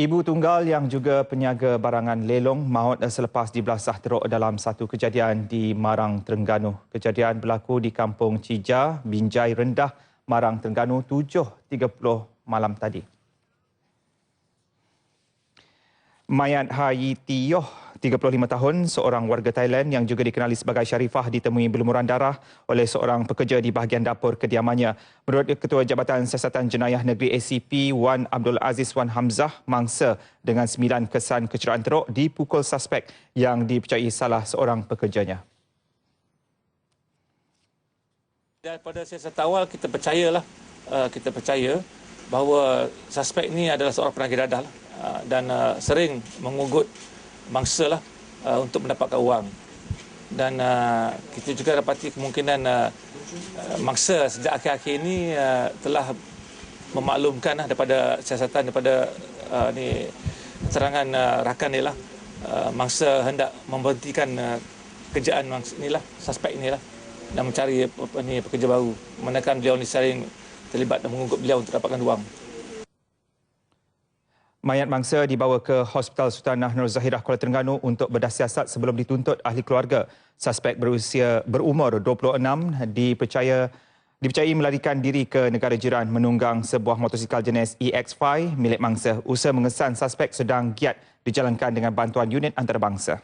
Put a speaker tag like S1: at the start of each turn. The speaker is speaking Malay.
S1: Ibu tunggal yang juga penyaga barangan lelong maut selepas dibelasah teruk dalam satu kejadian di Marang, Terengganu. Kejadian berlaku di Kampung Cija, Binjai Rendah, Marang, Terengganu 7.30 malam tadi. Mayat Hayi Tiyoh, 35 tahun, seorang warga Thailand yang juga dikenali sebagai Syarifah ditemui berlumuran darah oleh seorang pekerja di bahagian dapur kediamannya. Menurut Ketua Jabatan Siasatan Jenayah Negeri ACP Wan Abdul Aziz Wan Hamzah, mangsa dengan sembilan kesan kecederaan teruk dipukul suspek yang dipercayai salah seorang pekerjanya.
S2: Daripada siasat awal kita percayalah, uh, kita percaya bahawa suspek ini adalah seorang penagih dadah lah. Ah, dan uh, sering mengugut mangsa lah uh, untuk mendapatkan wang. Dan uh, kita juga dapati kemungkinan uh, mangsa sejak akhir-akhir ini uh, telah memaklumkan lah daripada siasatan daripada uh, ni serangan uh, rakan ni lah uh, mangsa hendak memberhentikan uh, kerjaan mangsa inilah suspek inilah dan mencari uh, ni pekerja baru manakala beliau ni sering terlibat dan mengugut beliau untuk dapatkan wang.
S1: Mayat mangsa dibawa ke Hospital Sultanah Nur Zahirah Kuala Terengganu untuk berdasiasat sebelum dituntut ahli keluarga. Suspek berusia berumur 26 dipercaya dipercayai melarikan diri ke negara jiran menunggang sebuah motosikal jenis EX5 milik mangsa. Usaha mengesan suspek sedang giat dijalankan dengan bantuan unit antarabangsa.